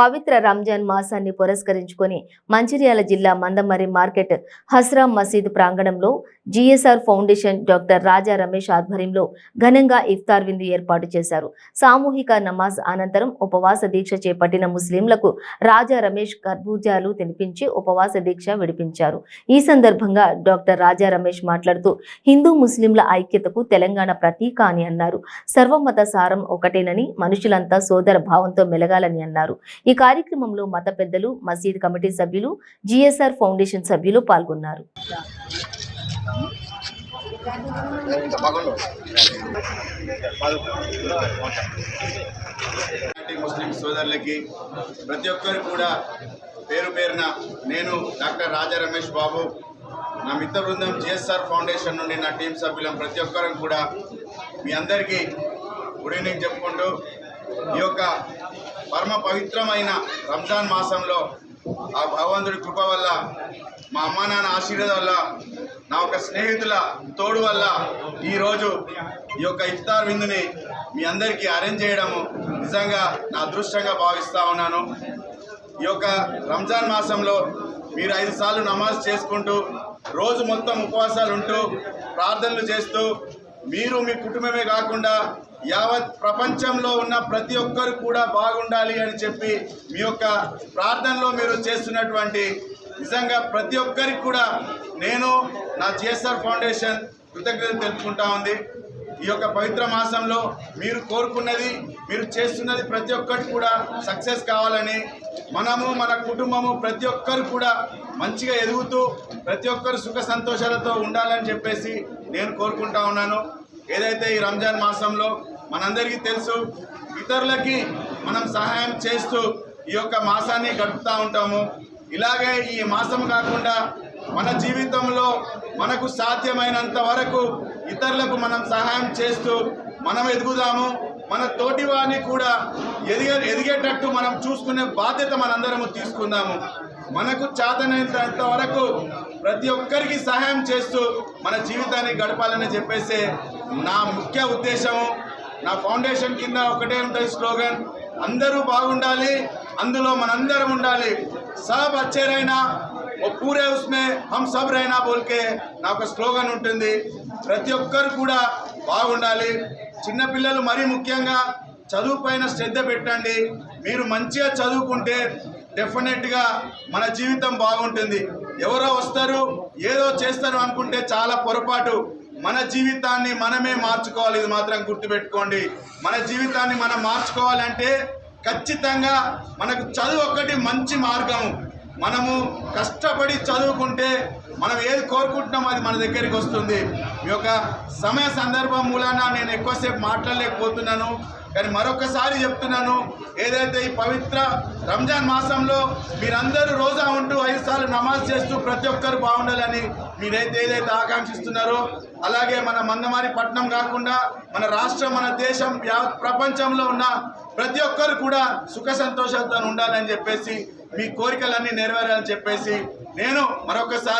పవిత్ర రంజాన్ మాసాన్ని పురస్కరించుకొని మంచిర్యాల జిల్లా మందమరి మార్కెట్ హస్రాం మసీద్ ప్రాంగణంలో GSR foundation doctor Raja Ramesh ఆధ్వర్యంలో ఘనంగా ఇఫ్తార్ విందు ఏర్పాటు చేశారు. సామూహిక నమాజ్ అనంతరం ఉపవాస దీక్ష చేపట్టిన ముస్లింలకు రాజా రమేష్ కర్బూజాలు తినిపించి ఉపవాస దీక్ష విడిపించారు. ఈ సందర్భంగా డాక్టర్ రాజా రమేష్ మాట్లాడుతూ హిందూ ముస్లింల ఐక్యతకు తెలంగాణ ప్రతీక అని అన్నారు. సర్వమత సారం ఒకటేనని మనుషులంతా సోదర భావంతో మెలగాలని అన్నారు. ఈ కార్యక్రమంలో మత పెద్దలు మసీద్ కమిటీ సభ్యులు జిఎస్ఆర్ ఫౌండేషన్ సభ్యులు పాల్గొన్నారు. ముస్లిం సోదరులకి ప్రతి ఒక్కరు కూడా పేరు పేరున నేను డాక్టర్ రాజా రమేష్ బాబు నా మిత్ర బృందం జిఎస్ఆర్ ఫౌండేషన్ నుండి నా టీం సభ్యులం ప్రతి ఒక్కరం కూడా మీ అందరికీ గుడ్ ఈవినింగ్ చెప్పుకుంటూ ఈ యొక్క పరమ పవిత్రమైన రంజాన్ మాసంలో ఆ భగవంతుడి కృప వల్ల మా అమ్మ నాన్న ఆశీర్వాదం వల్ల నా యొక్క స్నేహితుల తోడు వల్ల ఈరోజు ఈ యొక్క ఇఫ్తార్ విందుని మీ అందరికీ అరేంజ్ చేయడము నిజంగా నా అదృష్టంగా భావిస్తూ ఉన్నాను. ఈ యొక్క రంజాన్ మాసంలో మీరు ఐదు సార్లు నమాజ్ చేసుకుంటూ రోజు మొత్తం ఉపవాసాలు ఉంటూ ప్రార్థనలు చేస్తూ మీరు మీ కుటుంబమే కాకుండా యావత్ ప్రపంచంలో ఉన్న ప్రతి ఒక్కరు కూడా బాగుండాలి అని చెప్పి మీ యొక్క ప్రార్థనలో మీరు చేస్తున్నటువంటి నిజంగా ప్రతి ఒక్కరికి కూడా నేను నా జిఎస్ఆర్ ఫౌండేషన్ కృతజ్ఞత తెలుపుకుంటా ఉంది. ఈ యొక్క పవిత్ర మాసంలో మీరు కోరుకున్నది మీరు చేస్తున్నది ప్రతి ఒక్కటి కూడా సక్సెస్ కావాలని మనము మన కుటుంబము ప్రతి ఒక్కరు కూడా మంచిగా ఎదుగుతూ ప్రతి ఒక్కరు సుఖ సంతోషాలతో ఉండాలని చెప్పేసి నేను కోరుకుంటా ఉన్నాను. ఏదైతే ఈ రంజాన్ మాసంలో మనందరికీ తెలుసు ఇతరులకి మనం సహాయం చేస్తూ ఈ యొక్క మాసాన్ని గడుపుతూ ఉంటాము. ఇలాగే ఈ మాసం కాకుండా మన జీవితంలో మనకు సాధ్యమైనంత వరకు ఇతరులకు మనం సహాయం చేస్తూ మనం ఎదుగుదాము. మన తోటి వారిని కూడా ఎదిగే ఎదిగేటట్టు మనం చూసుకునే బాధ్యత మనందరము తీసుకుందాము. మనకు చేతనైనంత వరకు ప్రతి ఒక్కరికి సహాయం చేస్తూ మన జీవితాన్ని గడపాలని చెప్పేసి నా ముఖ్య ఉద్దేశము. నా ఫౌండేషన్ కింద ఒకటే ఉంటుంది స్లోగన్ అందరూ బాగుండాలి అందులో మనందరం ఉండాలి. సబ్ అచ్చేరైనా ఓ పూరే ఉస్మే హమ్ సబ్ రైనా బోల్కే నాకు స్లోగన్ ఉంటుంది. ప్రతి ఒక్కరు కూడా బాగుండాలి. చిన్నపిల్లలు మరీ ముఖ్యంగా చదువు పైన శ్రద్ధ పెట్టండి. మీరు మంచిగా చదువుకుంటే డెఫినెట్గా మన జీవితం బాగుంటుంది. ఎవరో వస్తారు ఏదో చేస్తారు అనుకుంటే చాలా పొరపాటు. మన జీవితాన్ని మనమే మార్చుకోవాలి ఇది మాత్రం గుర్తుపెట్టుకోండి. మన జీవితాన్ని మనం మార్చుకోవాలంటే ఖచ్చితంగా మనకు చదువు ఒక్కటి మంచి మార్గం మనము కష్టపడి చదువుకుంటే మనం ఏది కోరుకుంటున్నామో అది మన దగ్గరికి వస్తుంది. ఈ యొక్క సమయ సందర్భం మూలాన నేను ఎక్కువసేపు మాట్లాడలేకపోతున్నాను. కానీ మరొకసారి చెప్తున్నాను ఏదైతే ఈ పవిత్ర రంజాన్ మాసంలో మీరందరూ రోజా ఉంటూ ఐదు సార్లు నమాజ్ చేస్తూ ప్రతి ఒక్కరు బాగుండాలని మీరైతే ఏదైతే ఆకాంక్షిస్తున్నారో అలాగే మన మందమారి పట్టణం కాకుండా మన రాష్ట్రం మన దేశం ప్రపంచంలో ఉన్న ప్రతి ఒక్కరు కూడా సుఖ సంతోషాలతో ఉండాలని చెప్పేసి మీ కోరికలన్నీ నెరవేరాలని చెప్పేసి నేను మరొకసారి